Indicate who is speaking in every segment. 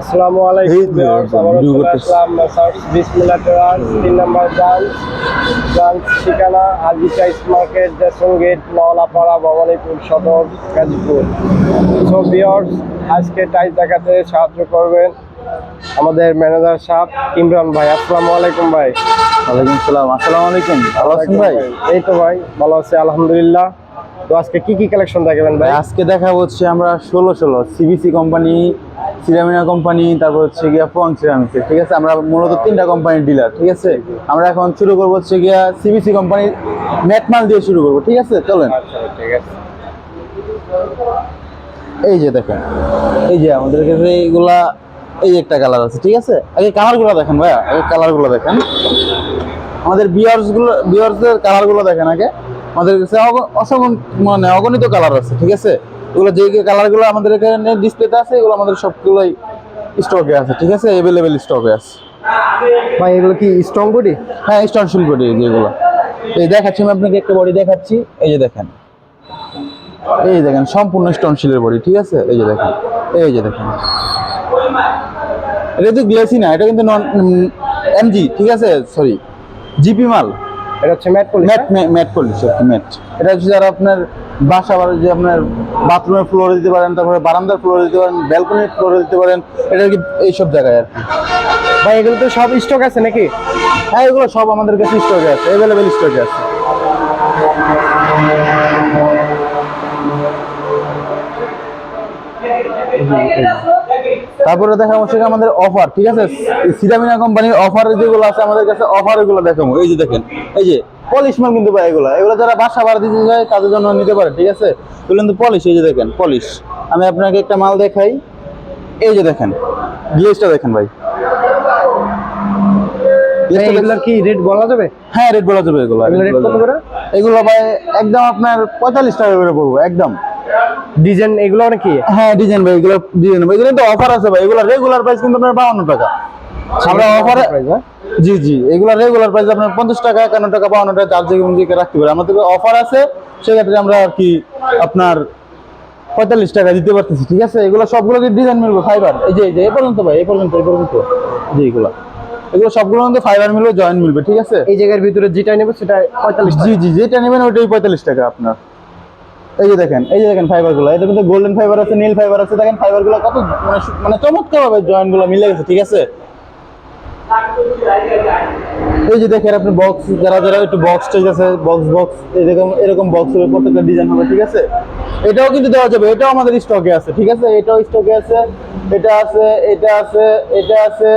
Speaker 1: আসসালামু আলাইকুম তিন নম্বর ব্রাঞ্চ ব্রাঞ্চ ঠিকানা আজিকা মার্কেট গেট ভবানীপুর সদর গাজীপুর। সো আজকে টাইস দেখাতে সাহায্য করবেন আমাদের ম্যানেজার সাহেব ইমরান ভাই। আসসালামু আলাইকুম ভাই।
Speaker 2: ওয়ালাইকুম সালাম আসসালামু আলাইকুম। ভালো আছেন ভাই?
Speaker 1: এই তো ভাই ভালো আছি আলহামদুলিল্লাহ। তো আজকে কি কি কালেকশন দেখাবেন ভাই?
Speaker 2: আজকে দেখা হচ্ছে আমরা ষোলো ষোলো সিবিসি কোম্পানি সিরামিনা কোম্পানি তারপর হচ্ছে গিয়া ফোয়াং সিরামিক্সের ঠিক আছে? আমরা মূলত তিনটা কোম্পানির ডিলার ঠিক আছে? আমরা এখন শুরু করব হচ্ছে গিয়া সিবিসি কোম্পানির ম্যাটমাল দিয়ে শুরু করব ঠিক আছে? চলেন।
Speaker 1: আচ্ছা ঠিক আছে।
Speaker 2: এই যে দেখেন এই যে আমাদের কাছে এইগুলা এই যে একটা কালার আছে ঠিক আছে? আগে কালারগুলো দেখেন ভাইয়া আগে কালারগুলো দেখেন। আমাদের বিয়ার্সগুলো বিয়ার্সের কালারগুলো দেখেন আগে। আমাদের কাছে অসংখ্য মানে অগণিত কালার আছে ঠিক আছে? এগুলো যে কালারগুলো আমাদের এখানে ডিসপ্লেতে আছে এগুলো আমাদের সবগুলোই স্টকে আছে ঠিক আছে? অ্যাভেলেবেল স্টকে আছে।
Speaker 1: ভাই এগুলো কি স্ট্রং বডি?
Speaker 2: হ্যাঁ স্টনশিল বডি যেগুলো এই দেখাচ্ছি আমি আপনাকে একটা বডি দেখাচ্ছি। এই যে দেখেন। এই দেখেন সম্পূর্ণ স্টনশিলের বডি ঠিক আছে? এই যে দেখেন। এই যে দেখেন। এটা তো গ্লেসি না এটা কিন্তু নন এমজি ঠিক আছে? সরি জিপি মাল।
Speaker 1: এটা হচ্ছে matte polish
Speaker 2: matte matte polish matte. এটা হচ্ছে যারা আপনার বাসা বাড়ি যে আপনার বাথরুমের ফ্লোরে দিতে পারেন তারপরে বারান্দার ফ্লোরে দিতে পারেন ব্যালকনির ফ্লোরে দিতে পারেন এটা আর কি এইসব জায়গায় আর কি?
Speaker 1: ভাই এগুলো তো সব স্টক আছে নাকি?
Speaker 2: হ্যাঁ এগুলো সব আমাদের কাছে স্টকে আছে অ্যাভেলেবেল স্টকে আছে। তারপরে দেখাবো সেটা আমাদের অফার ঠিক আছে? সিরামিনা কোম্পানির অফার যেগুলো আছে আমাদের কাছে অফার এগুলো দেখাবো। এই যে দেখেন এই যে পলিশ মাল কিন্তু পাই এগুলো। এগুলো যারা বাসা ভাড়া দিতে যায় তাদের জন্য নিতে পারে ঠিক আছে? এগুলো কিন্তু পলিশ এই যে দেখেন পলিশ আমি আপনাকে একটা মাল দেখাই। এই যে দেখেন গ্লেজটা দেখেন ভাই।
Speaker 1: কি রেট বলা যাবে?
Speaker 2: হ্যাঁ রেট বলা যাবে এগুলো
Speaker 1: এগুলো রেট কত করে?
Speaker 2: এগুলো ভাই একদম আপনার পঁয়তাল্লিশ টাকা করে পড়ব একদম।
Speaker 1: ডিজাইন এগুলো নাকি?
Speaker 2: হ্যাঁ ডিজাইন ভাই এগুলো ডিজাইন ভাই। এগুলো তো অফার আছে ভাই এগুলো রেগুলার প্রাইস কিন্তু আপনার বাউন্ন টাকা। আমরা অফারে জি জি এগুলো রেগুলার প্রাইস আপনার পঞ্চাশ টাকা একান্ন টাকা বাউন্ন টাকা চার্জ দিকে রাখতে পারি। আমাদের অফার আছে সেক্ষেত্রে আমরা আর কি আপনার পঁয়তাল্লিশ টাকা দিতে পারতেছি ঠিক আছে? এগুলো সবগুলো ডিজাইন মিলবে ফাইবার এই যে এই যে এই পর্যন্ত ভাই এই পর্যন্ত এই পর্যন্ত। জি এগুলো। এগুলো সবগুলো মধ্যে ফাইবার মিলবে জয়েন্ট মিলবে ঠিক আছে?
Speaker 1: এই জায়গার ভিতরে যেটা নেবে সেটা পঁয়তাল্লিশ
Speaker 2: জি জি যেটা নেবেন ওইটাই পঁয়তাল্লিশ টাকা আপনার। এই যে দেখেন এই যে দেখেন ফাইবারগুলো এটা কিন্তু গোল্ডেন ফাইবার আছে নীল ফাইবার আছে দেখেন ফাইবারগুলো কত মানে মানে চমৎকার ভাবে জয়েন্টগুলো মিলে গেছে ঠিক আছে? এই যে দেখেন আপনি বক্স যারা যারা একটু বক্স টাইজ আছে বক্স বক্স এরকম এরকম বক্স হবে প্রত্যেকটা ডিজাইন হবে, ঠিক আছে? এটাও কিন্তু দেওয়া যাবে, এটাও আমাদের স্টকে আছে, ঠিক আছে? এটাও স্টকে আছে, এটা আছে এটা আছে এটা আছে,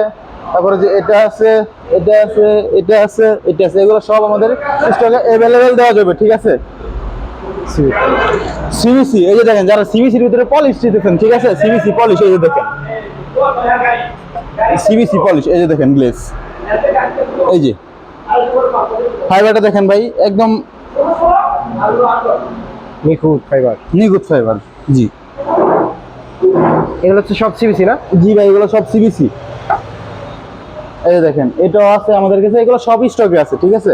Speaker 2: তারপরে যে এটা আছে এটা আছে এটা আছে এটা আছে, এগুলো সব আমাদের স্টকে অ্যাভেলেবেল দেওয়া যাবে, ঠিক আছে? সিবিসি এই যে দেখেন, যারা সিবিসির ভিতরে পলিশ দিতেছেন, ঠিক আছে? সিবিসি পলিশ এই যে দেখেন। সিবিসি পলিশ এই যে দেখেন গ্লেস এই যে। ফাইবারটা দেখেন ভাই একদম
Speaker 1: নিখুঁত ফাইবার
Speaker 2: নিগুড ফাইবার জি।
Speaker 1: এগুলো হচ্ছে সব সিবিসি না?
Speaker 2: জি ভাই এগুলো সব সিবিসি এই দেখেন এটাও আছে আমাদের কাছে এগুলো সব স্টকে আছে ঠিক আছে?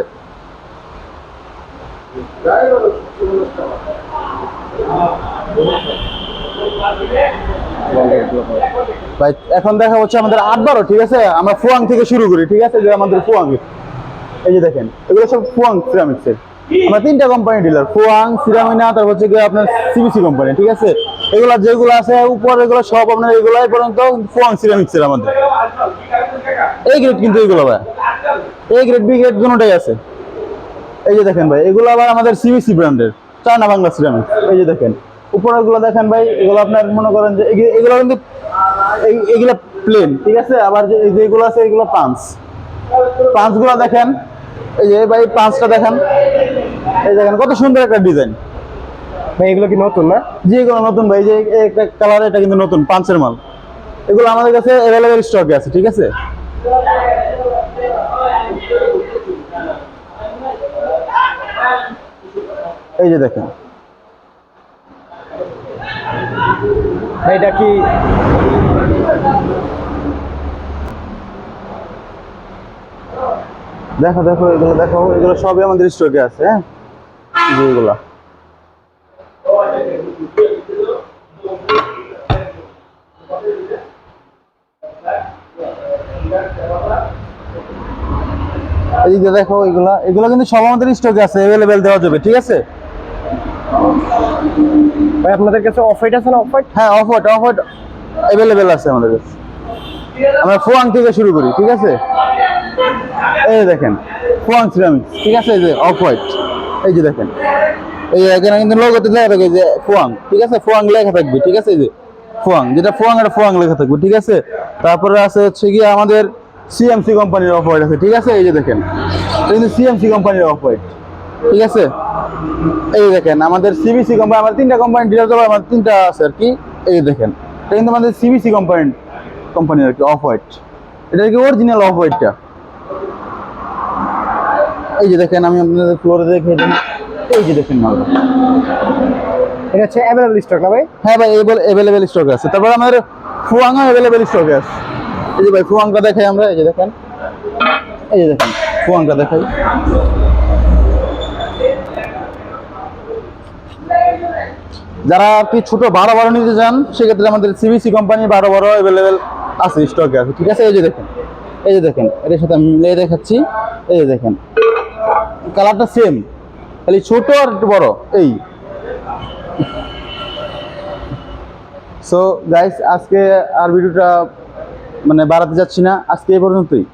Speaker 2: ভাই, এখন দেখা হচ্ছে আমাদের আট বারো ঠিক আছে? আমরা ফুয়াং থেকে শুরু করি, ঠিক আছে? যে আমাদের ফুয়াং। এই যে দেখেন, এগুলো সব ফুয়াং সিরামিক্সের আমরা তিনটা কোম্পানি ডিলার ফুয়াং, সিরামিনা, তারপর হচ্ছে আপনার সিবিসি কোম্পানি ঠিক আছে? এগুলো যেগুলো আছে, উপর এগুলো সব আপনার এগুলাই পর্যন্ত ফুয়াং সিরামিক্সের আমাদের। এই গ্রেড কিন্তু এগুলো, ভাই। এই গ্রেড বি গ্রেড দুটোটাই আছে। এই যে দেখেন, ভাই, এগুলো আবার আমাদের সিবিসি ব্র্যান্ডের চায়না বাংলা সিরামিক এই যে দেখেন। উপরেরগুলো দেখেন ভাই এগুলো আপনার মনে করেন যে এগুলো কিন্তু এগুলো প্লেন ঠিক আছে? আবার যে যেগুলো আছে এগুলো পাঁচ। পাঁচগুলো দেখেন এই যে ভাই পাঁচটা দেখেন। এই দেখেন কত সুন্দর একটা ডিজাইন।
Speaker 1: ভাই এগুলো কি নতুন না?
Speaker 2: যে এগুলো নতুন ভাই যে একটা কালার এটা কিন্তু নতুন পাঁচের মাল। এগুলো আমাদের কাছে অ্যাভেলেবেল স্টকে আছে ঠিক আছে? এই যে দেখেন।
Speaker 1: এটা কি?
Speaker 2: দেখো দেখো, এগুলো দেখো, এগুলো সবই আমাদের স্টকে আছে হ্যাঁ? এই যে দেখো, এগুলা, এগুলো কিন্তু সব আমাদের স্টকে আছে অ্যাভেলেবেল দেওয়া যাবে, ঠিক আছে?
Speaker 1: ভাই, আপনাদের কাছে অফ হোয়াইট আছে না অফ হোয়াইট
Speaker 2: হ্যাঁ off white off white available আছে আমাদের কাছে। আমরা ফোয়াং থেকে শুরু করি, ঠিক আছে? এই দেখেন ফোয়াং সিরামিক ঠিক আছে? এই যে অফ হোয়াইট এই যে দেখেন। এই এখানে কিন্তু লোগোতে লেখা থাকে যে ফোয়াং ঠিক আছে? ফোয়াং লেখা থাকবে, ঠিক আছে? এই যে ফোয়াং যেটা ফোয়াং এটা ফোয়াং লেখা থাকবে, ঠিক আছে? তারপরে আছে হচ্ছে কি আমাদের সিএমসি কোম্পানির অফ হোয়াইট আছে, ঠিক আছে? এই যে দেখেন কিন্তু সিএমসি কোম্পানির অফ হোয়াইট ঠিক আছে? এই দেখেন আমাদের সিবিসি কোম্পানি আমাদের তিনটা কোম্পানি ডিলার দেবো আমাদের তিনটা আছে আর কি। এই যে দেখেন এটা কিন্তু আমাদের সিবিসি কোম্পানি কোম্পানি আর কি অফ হোয়াইট এটা কি অরিজিনাল অফ হোয়াইটটা এই যে দেখেন আমি আপনাদের ফ্লোরে দেখে দিই। এই যে দেখেন মাল
Speaker 1: এটা হচ্ছে অ্যাভেলেবল স্টক না ভাই?
Speaker 2: হ্যাঁ ভাই অ্যাভেলেবেল স্টক আছে। তারপর আমাদের ফুয়াংও অ্যাভেলেবেল স্টক আছে। এই যে ভাই ফুয়াংটা দেখাই আমরা এই যে দেখেন। এই যে দেখেন ফুয়াংটা দেখাই। যারা আর কি ছোট বারো বারো নিতে চান, সেক্ষেত্রে আমাদের সিবিসি কোম্পানি বারো বারো অ্যাভেলেবেল আছে স্টকে আছে। ঠিক আছে? এই যে দেখেন, এই যে দেখেন, এটার সাথে মিলিয়ে দেখাচ্ছি। এই যে দেখেন কালারটা সেম খালি ছোট আর একটু বড়, এই। সো গাইস আজকে আর ভিডিওটা মানে বাড়াতে যাচ্ছি না, আজকে এই পর্যন্তই।